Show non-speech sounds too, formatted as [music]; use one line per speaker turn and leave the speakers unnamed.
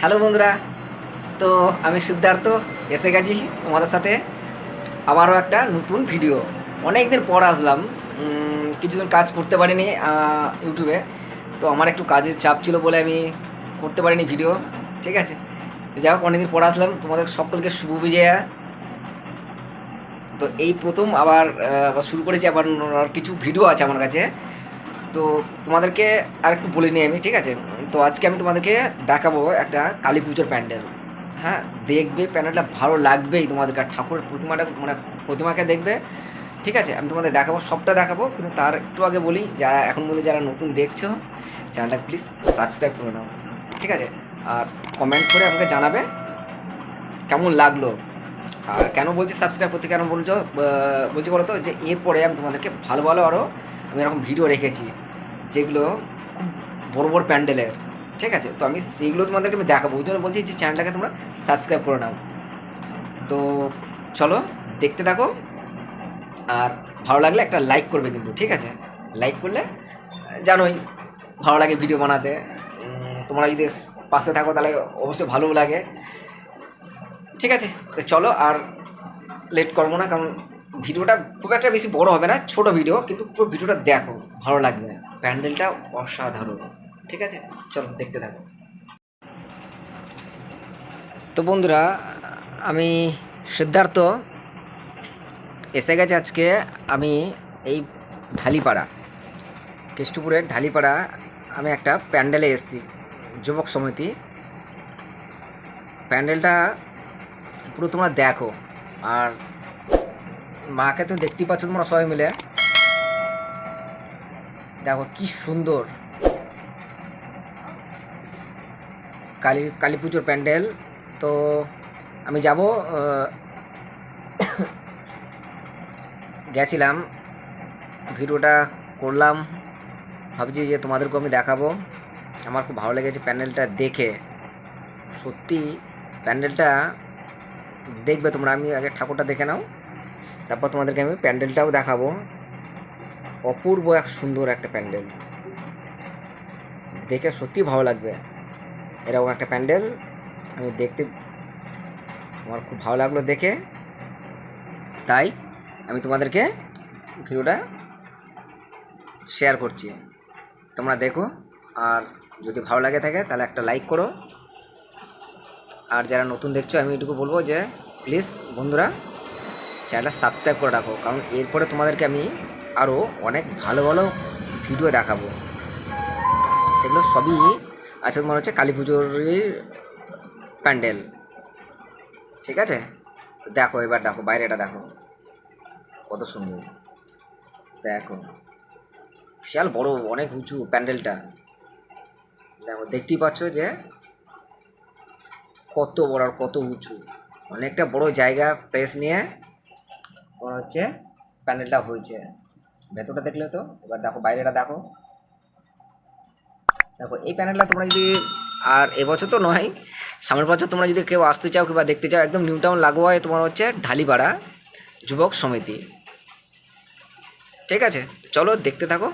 Hello বন্ধুরা, তো আমি সিদ্ধার্থ, এসে গেছি তোমাদের সাথে। আবারও একটা নতুন ভিডিও অনেক দিন পর আসলাম কিছুদিন কাজ করতে পারিনি ইউটিউবে। তো আমার একটু কাজের চাপ ছিল বলে আমি করতে পারিনি ভিডিও ঠিক আছে? যাই হোক, অনেকদিন পর আসলাম, তোমাদের সকলকে শুভ বিজয়া। তো এই প্রথম আবার শুরু করেছি আবার কিছু ভিডিও আছে আমার কাছে। তো তোমাদেরকে আর একটু বলে নিই আমি, ঠিক আছে? তো আজকে আমি তোমাদেরকে দেখাবো একটা কালী পুজোর প্যান্ডেল। হ্যাঁ দেখবে প্যান্ডেলটা ভালো লাগবেই তোমাদেরকে ঠাকুরের প্রতিমাটা মানে প্রতিমাকে দেখবে। ঠিক আছে, আমি তোমাদের দেখাবো, সবটা দেখাবো, কিন্তু তার একটু আগে বলি, যারা এখন মধ্যে যারা নতুন দেখছ, চ্যানেলটা প্লিজ সাবস্ক্রাইব করে নাও। ঠিক আছে, আর কমেন্ট করে আমাকে জানাবে কেমন লাগল। আর কেন বলছি সাবস্ক্রাইব করতে, কেন বলছো বলছি বলো তো, যে এরপরে আমি তোমাদেরকে ভালো ভালো আরও আমি এরকম ভিডিও রেখেছি, যেগুলো খুব বড় বড় প্যান্ডেলের, ঠিক আছে? তো আমি সেইগুলো তোমাদেরকে আমি দেখাবো। ওই জন্য বলছি যে চ্যানেলটাকে তোমরা সাবস্ক্রাইব করে নাও। তো চলো, দেখতে থাকো। আর ভালো লাগলে একটা লাইক করবে কিন্তু, ঠিক আছে? লাইক করলে, জানোই, ভালো লাগে ভিডিও বানাতে। তোমরা যদি পাশে থাকো তাহলে অবশ্যই ভালোও লাগে। ঠিক আছে? তো চলো, আর লেট করব না, কারণ ভিডিওটা খুব একটা বেশি বড় হবে না, ছোট ভিডিও, কিন্তু পুরো ভিডিওটা দেখো, ভালো লাগবে। প্যান্ডেলটা অসাধারণ। ঠিক আছে? চলো, দেখতে থাকো। তো বন্ধুরা, আমি সিদ্ধার্থ। এসে গেছে আজকে আমি এই ঢালিপাড়া, কেষ্টপুরের ঢালিপাড়া। আমি একটা প্যান্ডেলে এসেছি, যুবক সমিতি। প্যান্ডেলটা পুরো তোমরা দেখো। আর মাকে তো দেখতেই পাচ্ছ তোমরা সবাই মিলে। দেখো, কি সুন্দর। কালী কালী পুজোর প্যান্ডেল। তো আমি যাব [coughs] গেছিলাম। ভিডিওটা করলাম। ভাবছি যে তোমাদেরকেও আমি দেখাবো। আমার খুব ভালো লেগেছে প্যান্ডেলটা দেখে। সত্যি, প্যান্ডেলটা দেখবে তোমরা। আমি আগে ঠাকুরটা দেখে নাও। তারপর তোমাদেরকে আমি প্যান্ডেলটাও দেখাবো। অপূর্ব এক সুন্দর একটা প্যান্ডেল। দেখে সত্যি ভালো লাগবে। এরকম একটা প্যান্ডেল আমি দেখতে আমার খুব ভালো লাগল দেখে। তাই আমি তোমাদেরকে ভিডিওটা শেয়ার করছি। তোমরা দেখো, আর যদি ভালো লাগে থাকে তাহলে একটা লাইক করো। আর যারা নতুন দেখছ, আমি এটুকু বলব যে প্লিজ বন্ধুরা চ্যানেলটা সাবস্ক্রাইব করে রাখো। কারণ এরপরে তোমাদেরকে আমি আরও অনেক ভালো ভালো ভিডিও দেখাবো। সেগুলো সবই আছে তোমার হচ্ছে কালী পুজোর প্যান্ডেল। ঠিক আছে? দেখো, এবার দেখো, বাইরেটা দেখো। কত সুন্দর। দেখো। বিশাল বড়, অনেক উঁচু প্যান্ডেলটা। দেখো, দেখতেই পাচ্ছ যে কত বড় আর কত উঁচু। অনেকটা বড় জায়গা প্রেস নিয়ে হচ্ছে প্যান্ডেলটা হয়েছে। ভেতরটা দেখলে তো, এবার দেখো বাইরেটা দেখো। দেখো, এই প্যানেলটা তোমরা যদি, আর এবছর তো নয়, সামনের বছর তোমরা যদি কেউ আসতে চাও কিংবা দেখতে চাও, একদম নিউ টাউন লাগোয়ায় তোমার হচ্ছে ঢালিপাড়া যুবক সমিতি। ঠিক আছে? চলো দেখতে থাকো।